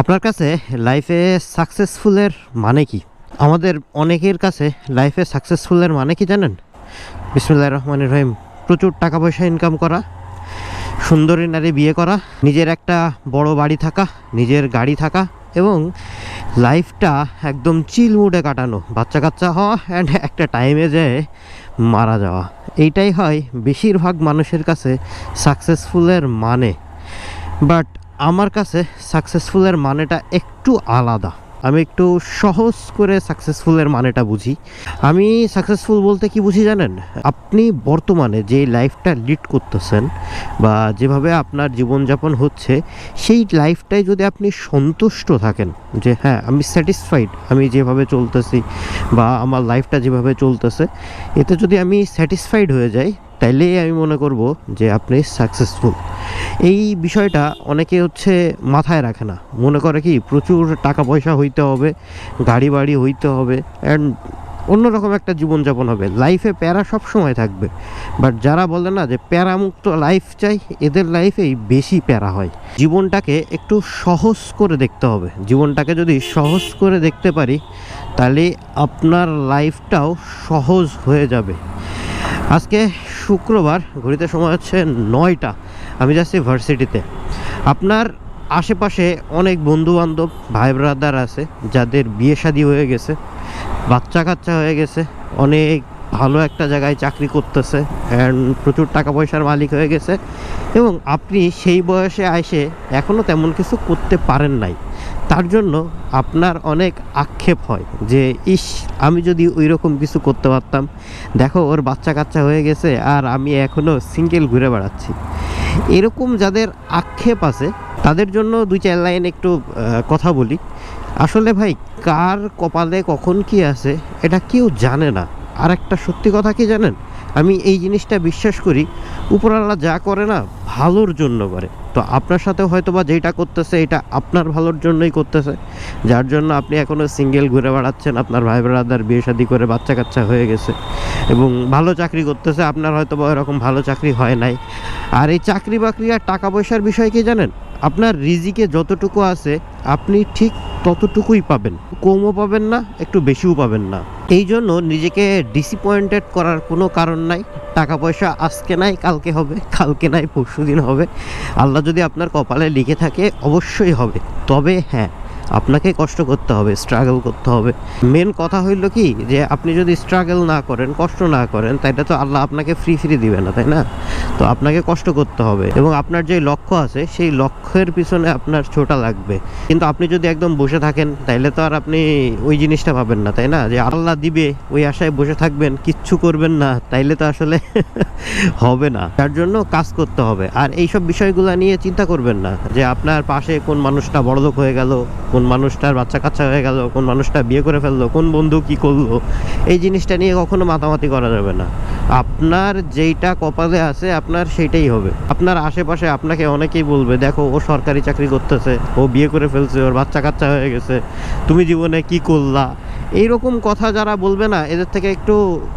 আপনার কাছে লাইফে সাকসেসফুলের মানে কি? আমাদের অনেকের কাছে লাইফে সাকসেসফুলের মানে কি জানেন? বিসমুল্লাহ রহমান রহিম। প্রচুর টাকা পয়সা ইনকাম করা, সুন্দরী নারী বিয়ে করা, নিজের একটা বড় বাড়ি থাকা, নিজের গাড়ি থাকা এবং লাইফটা একদম চিল মুডে কাটানো বাচ্চা কাচ্চা হওয়া অ্যান্ড একটা টাইমে যেয়ে মারা যাওয়া। এইটাই হয় বেশিরভাগ মানুষের কাছে সাকসেসফুলের মানে। বাট আমার কাছে সাকসেসফুলের মানেটা একটু আলাদা। আমি একটু সহজ করে সাকসেসফুলের মানেটা বুঝি। আমি সাকসেসফুল বলতে কি বুঝি জানেন? আপনি বর্তমানে যে লাইফটা লিড করতেছেন বা যেভাবে আপনার জীবনযাপন হচ্ছে, সেই লাইফটাই যদি আপনি সন্তুষ্ট থাকেন যে হ্যাঁ আমি স্যাটিসফাইড আমি যেভাবে চলতেছি বা আমার লাইফটা যেভাবে চলতেছে, এতে যদি আমি স্যাটিসফাইড হয়ে যাই তাইলেই আমি মনে করব যে আপনি সাকসেসফুল এই বিষয়টা অনেকে হচ্ছে মাথায় রাখে না। মনে করে কি, প্রচুর টাকা পয়সা হইতে হবে গাড়ি বাড়ি হইতে হবে অ্যান্ড অন্যরকম একটা জীবনযাপন হবে। লাইফে প্যারা সব সময় থাকবে। বাট যারা বলে না যে প্যারামুক্ত লাইফ চাই, এদের লাইফেই বেশি প্যারা হয়। জীবনটাকে একটু সহজ করে দেখতে হবে। জীবনটাকে যদি সহজ করে দেখতে পারি তাহলে আপনার লাইফটাও সহজ হয়ে যাবে। আজকে শুক্রবার, ঘড়িতে সময় হচ্ছে নয়টা। আমি যাচ্ছি ভার্সিটিতে। আপনার আশেপাশে অনেক বন্ধু বান্ধব ভাই ব্রাদার আছে, যাদের বিয়ে শাদি হয়ে গেছে, বাচ্চা কাচ্চা হয়ে গেছে, অনেক ভালো একটা জায়গায় চাকরি করতেছে। অ্যান্ড প্রচুর টাকা পয়সার মালিক হয়ে গেছে। এবং আপনি সেই বয়সে আসে এখনও তেমন কিছু করতে পারেন নাই। তার জন্য আপনার অনেক আক্ষেপ হয় যে, ইস, আমি যদি ওই রকম কিছু করতে পারতাম। দেখো, ওর বাচ্চা কাচ্চা হয়ে গেছে আর আমি এখনও সিঙ্গেল ঘুরে বেড়াচ্ছি। এরকম যাদের আক্ষেপ আছে, তাদের জন্য দুই, চার লাইন একটু কথা বলি। আসলে ভাই, কার কপালে কখন কি আছে, এটা কেউ জানে না। আর একটা সত্যি কথা কি জানেন? আমি এই জিনিসটা বিশ্বাস করি উপরওয়ালা যা করে না, ভালোর জন্য করে। তো আপনার সাথে হয়তো বা যেটা করতেছে, এটা আপনার ভালোর জন্যই করতেছে। যার জন্য আপনি এখনও সিঙ্গেল ঘুরে বেড়াচ্ছেন, আপনার ভাই ব্রাদার বিয়ে শাদী করে বাচ্চা কাচ্চা হয়ে গেছে এবং ভালো চাকরি করতেছে, আপনার হয়তো বা এরকম ভালো চাকরি হয় নাই। আর এই চাকরি বাকরি আর টাকা পয়সার বিষয় কি জানেন? আপনার রিজিকে যতটুকু আছে, আপনি ঠিক ততটুকুই পাবেন। কমও পাবেন না, একটু বেশিও পাবেন না। এই জন্য নিজেকে ডিসঅ্যাপয়েন্টেড করার কোনো কারণ নাই। টাকা পয়সা আজকে নাই, কালকে হবে, কালকে নাই, পরশু দিন হবে। আল্লাহ যদি আপনার কপালে লিখে থাকে, অবশ্যই হবে। তবে হ্যাঁ আপনাকে কষ্ট করতে হবে স্ট্রাগল করতে হবে। মেন কথা হইল কি যে, আপনি যদি স্ট্রাগল না করেন, কষ্ট না করেন, তাইলে তো আল্লাহ আপনাকে ফ্রি ফ্রি দিবে না, তাই না? তো আপনাকে কষ্ট করতে হবে এবং আপনার যে লক্ষ্য আছে, সেই লক্ষ্যের পিছনে আপনার ছোটা লাগবে। কিন্তু আপনি যদি একদম বসে থাকেন, তাইলে তো আর আপনি ওই জিনিসটা পাবেন না, তাই না? যে আল্লাহ দিবে, ওই আশায় বসে থাকবেন, কিচ্ছু করবেন না, তাইলে তো আসলে হবে না। তার জন্য কাজ করতে হবে। আর এইসব বিষয়গুলো নিয়ে চিন্তা করবেন না যে, আপনার পাশে কোন মানুষটা বড়লোক হয়ে গেল মানুষটার বাচ্চা কাচ্চা হয়ে গেল, কোন মানুষটা বিয়ে করে ফেলল, কোন বন্ধু কি করল, এই জিনিসটা নিয়ে কখনো মাতামাতি করা যাবে না। আপনার যেইটা কপালে আছে, আপনার সেইটাই হবে। আপনার আশেপাশে আপনাকে অনেকেই বলবে, দেখো, ও সরকারি চাকরি করতেছে, ও বিয়ে করে ফেলছে, ওর বাচ্চা কাচ্চা হয়ে গেছে, তুমি জীবনে কি করলা? এইরকম কথা যারা বলবে না, এদের থেকে একটু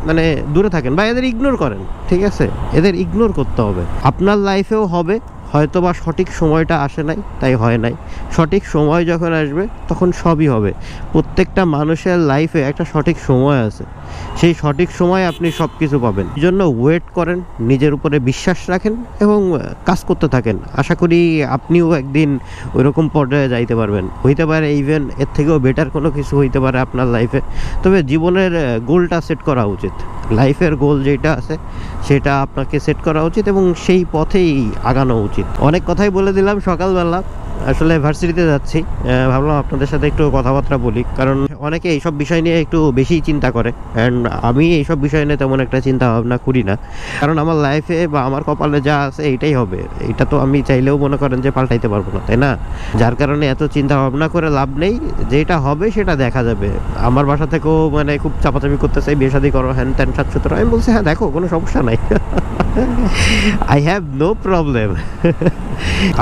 মানে দূরে থাকেন বা এদের ইগনোর করেন, ঠিক আছে? এদের ইগনোর করতে হবে। আপনার লাইফেও হবে হয়তো বা সঠিক সময়টা আসে নাই, তাই হয় নাই। সঠিক সময় যখন আসবে, তখন সবই হবে। প্রত্যেকটা মানুষের লাইফে একটা সঠিক সময় আছে। সেই সঠিক সময় আপনি সব কিছু পাবেন। এই জন্য ওয়েট করেন, নিজের উপরে বিশ্বাস রাখেন এবং কাজ করতে থাকেন। আশা করি আপনিও একদিন ওইরকম পর্যায়ে যাইতে পারবেন। হইতে পারে ইভেন এর থেকেও বেটার কোনো কিছু হইতে পারে আপনার লাইফে তবে জীবনের গোলটা সেট করা উচিত। লাইফের গোল যেটা আছে, সেটা আপনাকে সেট করা উচিত এবং সেই পথেই আগানো উচিত। অনেক কথাই বলে দিলাম সকালবেলা। আসলে ভার্সিটিতে যাচ্ছি। ভাবলাম আপনাদের সাথে একটু কথাবার্তা বলি। কারণ অনেকে এইসব বিষয় নিয়ে একটু বেশি চিন্তা করে। অ্যান্ড আমি এইসব বিষয় নিয়ে তেমন একটা চিন্তা ভাবনা করি না। কারণ আমার লাইফে বা আমার কপালে যা আছে এইটাই হবে। এটা তো আমি চাইলেও মনে করেন যে পাল্টাইতে পারব না, তাই না? যার কারণে এত চিন্তা ভাবনা করে লাভ নেই। যেটা হবে সেটা দেখা যাবে। আমার বাসা থেকেও মানে খুব চাপাচাপি করতেছে, বিয়ে শাদি করো, হ্যান ত্যান সাত সতেরো। আমি বলছি হ্যাঁ দেখো, কোনো সমস্যা নাই। আই হ্যাভ নো প্রবলেম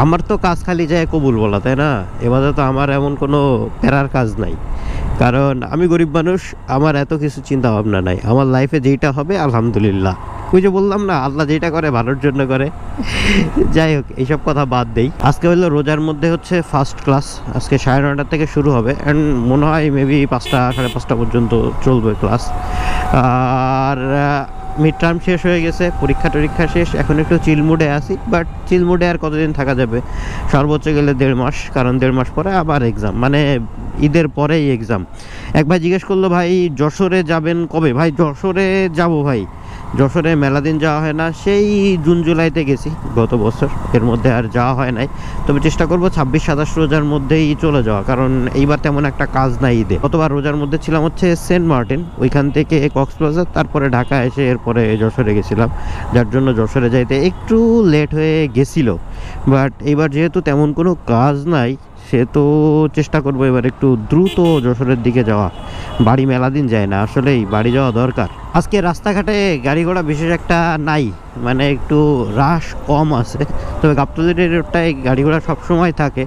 আমার তো কাজ খালি যায় কবুল বলা, তাই না? এবারে তো আমার এমন কোনো প্যারার কাজ নাই। কারণ আমি গরিব মানুষ, আমার এত কিছু চিন্তা ভাবনা নাই। আমার লাইফে যেইটা হবে, আলহামদুলিল্লাহ। ওই যে বললাম না, আল্লাহ যেটা করে, ভালোর জন্য করে। যাই হোক, এইসব কথা বাদ দেই। আজকে হলো রোজার মধ্যে হচ্ছে ফার্স্ট ক্লাস আজকে সাড়ে নটার থেকে শুরু হবে। অ্যান্ড মনে হয় মেবি পাঁচটা, সাড়ে পাঁচটা পর্যন্ত চলবে ক্লাস আর মিড টার্ম শেষ হয়ে গেছে, পরীক্ষা টরীক্ষা শেষ, এখন একটু চিল মুডে আছি বাট চিল মুডে আর কতদিন থাকা যাবে? সর্বোচ্চ গেলে দেড় মাস, কারণ দেড় মাস পরে আবার এক্সাম মানে ঈদের পরেই এক্সাম এক ভাই জিজ্ঞেস করল, ভাই যশোরে যাবেন কবে? ভাই যশোরে যাব ভাই। যশোরে মেলা দিন যাওয়া হয় না, সেই জুন জুলাইতে গেছি গত বছর। এর মধ্যে আর যাওয়া হয় নাই। তবে চেষ্টা করব ছাব্বিশ সাতাশ রোজার মধ্যেই চলে যাওয়া, কারণ এইবার তেমন একটা কাজ নাই ঈদে। গতবার রোজার মধ্যে ছিলাম হচ্ছে সেন্ট মার্টিন, ওইখান থেকে কক্সবাজার, তারপরে ঢাকা এসে এরপরে যশোরে গেছিলাম। যার জন্য যশোরে যাইতে একটু লেট হয়ে গেছিল। বাট এইবার যেহেতু তেমন কোনো কাজ নাই সে তো চেষ্টা করব এবার একটু দ্রুত যশোরের দিকে যাওয়া। বাড়ি মেলা দিন যায় না, আসলেই বাড়ি যাওয়া দরকার। আজকে রাস্তাঘাটে গাড়ি ঘোড়া বিশেষ একটা নাই মানে একটু রাশ কম আছে। তবে গাবতলির রোডটায় গাড়ি ঘোড়া সবসময় থাকে,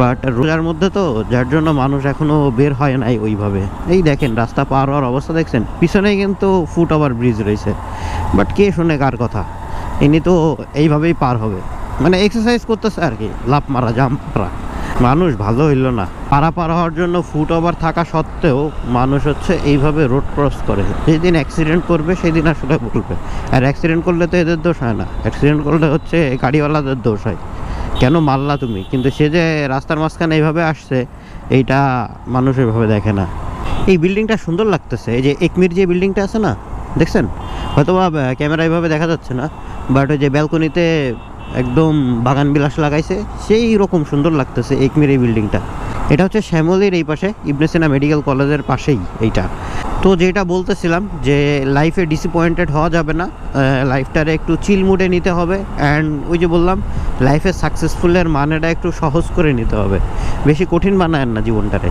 বাট রোজার মধ্যে তো যার জন্য মানুষ এখনও বের হয় নাই ওইভাবে। এই দেখেন, রাস্তা পার হওয়ার অবস্থা দেখছেন? পিছনেই কিন্তু ফুট ওভার ব্রিজ রয়েছে। বাট কে শুনে কার কথা? ইনি তো এইভাবেই পার হবে। মানে এক্সারসাইজ করতেছে আর কি লাভ মারা, জাম্প মারা। মানুষ ভালো হইল না। পারা পার হওয়ার জন্য ফুট ওভার থাকা সত্ত্বেও মানুষ হচ্ছে এইভাবে রোড ক্রস করে। যেদিন অ্যাক্সিডেন্ট করবে সেই দিন আসলে বলবে। আর অ্যাক্সিডেন্ট করলে তো এদের দোষ হয় না। অ্যাক্সিডেন্ট করলে হচ্ছে গাড়িওয়ালাদের দোষ হয়। কেন মারলা তুমি? কিন্তু সে যে রাস্তার মাঝখানে এইভাবে আসছে, এইটা মানুষ এভাবে দেখে না। এই বিল্ডিংটা সুন্দর লাগতেছে। এই যে একমির যে বিল্ডিংটা আছে না, দেখছেন? হয়তো বা ক্যামেরা এইভাবে দেখা যাচ্ছে না বাট ওই যে ব্যালকনিতে একদম বাগান বিলাস লাগাইছে, সেই রকম সুন্দর লাগতেছে একমির এই বিল্ডিংটা। এটা হচ্ছে শ্যামলের এই পাশে, ইবনেসেনা মেডিকেল কলেজের পাশেই এইটা। তো যেটা বলতেছিলাম যে লাইফে ডিসঅ্যাপয়েন্টেড হওয়া যাবে না লাইফটারে একটু চিল মুডে নিতে হবে অ্যান্ড ওই যে বললাম লাইফে সাকসেসফুলের মানেটা একটু সহজ করে নিতে হবে। বেশি কঠিন বানায় না জীবনটারে।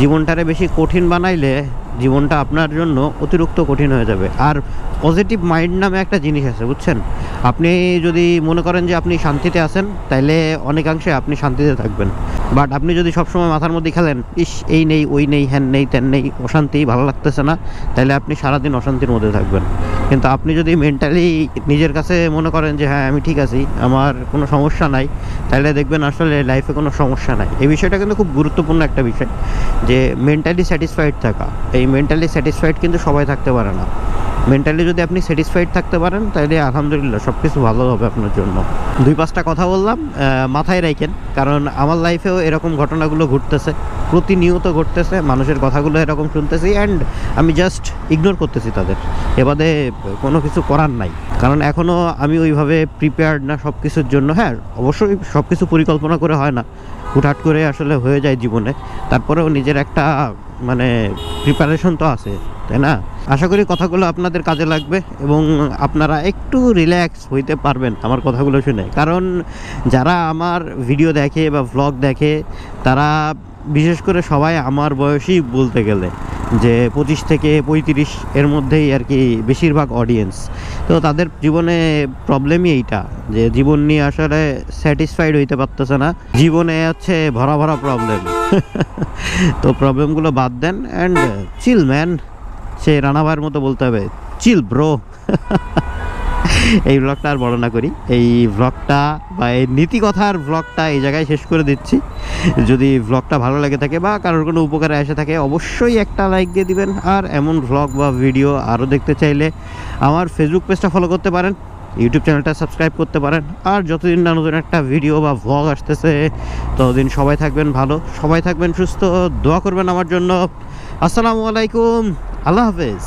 জীবনটারে বেশি কঠিন বানাইলে জীবনটা আপনার জন্য অতিরিক্ত কঠিন হয়ে যাবে। আর পজিটিভ মাইন্ড নামে একটা জিনিস আছে, বুঝছেন? আপনি যদি মনে করেন যে আপনি শান্তিতে আছেন, তাইলে অনেকাংশে আপনি শান্তিতে থাকবেন। বাট আপনি যদি সবসময় মাথার মধ্যে খেলেন, ইস, এই নেই, ওই নেই, হ্যান নেই, ত্যান নেই, অশান্তি, ভালো লাগতেছে না তাহলে আপনি সারাদিন অশান্তির মধ্যে থাকবেন। কিন্তু আপনি যদি মেন্টালি নিজের কাছে মনে করেন যে হ্যাঁ আমি ঠিক আছি, আমার কোনো সমস্যা নাই তাহলে দেখবেন আসলে লাইফে কোনো সমস্যা নাই। এই বিষয়টা কিন্তু খুব গুরুত্বপূর্ণ একটা বিষয়, যে মেন্টালি স্যাটিসফাইড থাকা। এই মেন্টালি স্যাটিসফাইড কিন্তু সবাই থাকতে পারে না। মেন্টালি যদি আপনি স্যাটিসফাইড থাকতে পারেন, তাহলে আলহামদুলিল্লাহ সব কিছু ভালো হবে আপনার জন্য। দুই পাঁচটা কথা বললাম মাথায় রাখেন কারণ আমার লাইফেও এরকম ঘটনাগুলো ঘটতেছে, প্রতিনিয়ত ঘটতেছে, মানুষের কথাগুলো এরকম শুনতেছি অ্যান্ড আমি জাস্ট ইগনোর করতেছি তাদের। এবারে কোনো কিছু করার নাই। কারণ এখনও আমি ওইভাবে প্রিপেয়ার্ড না সব কিছুর জন্য। হ্যাঁ অবশ্যই সব কিছু পরিকল্পনা করে হয় না। হুটহাট করে আসলে হয়ে যায় জীবনে। তারপরেও নিজের একটা মানে প্রিপারেশন তো আছে, তাই না? আশা করি কথাগুলো আপনাদের কাজে লাগবে এবং আপনারা একটু রিল্যাক্স হইতে পারবেন আমার কথাগুলো শুনে। কারণ যারা আমার ভিডিও দেখে বা ভ্লগ দেখে, তারা বিশেষ করে সবাই আমার বয়সী বলতে গেলে। যে পঁচিশ থেকে পঁয়ত্রিশ এর মধ্যেই আর কি বেশিরভাগ অডিয়েন্স তো তাদের জীবনে প্রবলেমই এইটা, যে জীবন নিয়ে আসলে স্যাটিসফাইড হইতে পারতেছে না। জীবনে হচ্ছে ভরা ভরা প্রবলেম তো প্রবলেমগুলো বাদ দেন অ্যান্ড চিল ম্যান সে রানাভাইয়ের মতো বলতে হবে চিল ব্রো এই ব্লগটা আর বর্ণনা করি। এই ব্লগটা বা এই নীতিকথার ব্লগটা এই জায়গায় শেষ করে দিচ্ছি। যদি ব্লগটা ভালো লেগে থাকে বা কারোর কোনো উপকারে এসে থাকে, অবশ্যই একটা লাইক দিয়ে দিবেন। আর এমন ব্লগ বা ভিডিও আরও দেখতে চাইলে আমার ফেসবুক পেজটা ফলো করতে পারেন ইউটিউব চ্যানেলটা সাবস্ক্রাইব করতে পারেন। আর যতদিন না নতুন একটা ভিডিও বা ভ্লগ আসতেছে, ততদিন সবাই থাকবেন ভালো, সবাই থাকবেন সুস্থ, দোয়া করবেন আমার জন্য। আসসালামু আলাইকুম, আল্লাহ হাফেজ।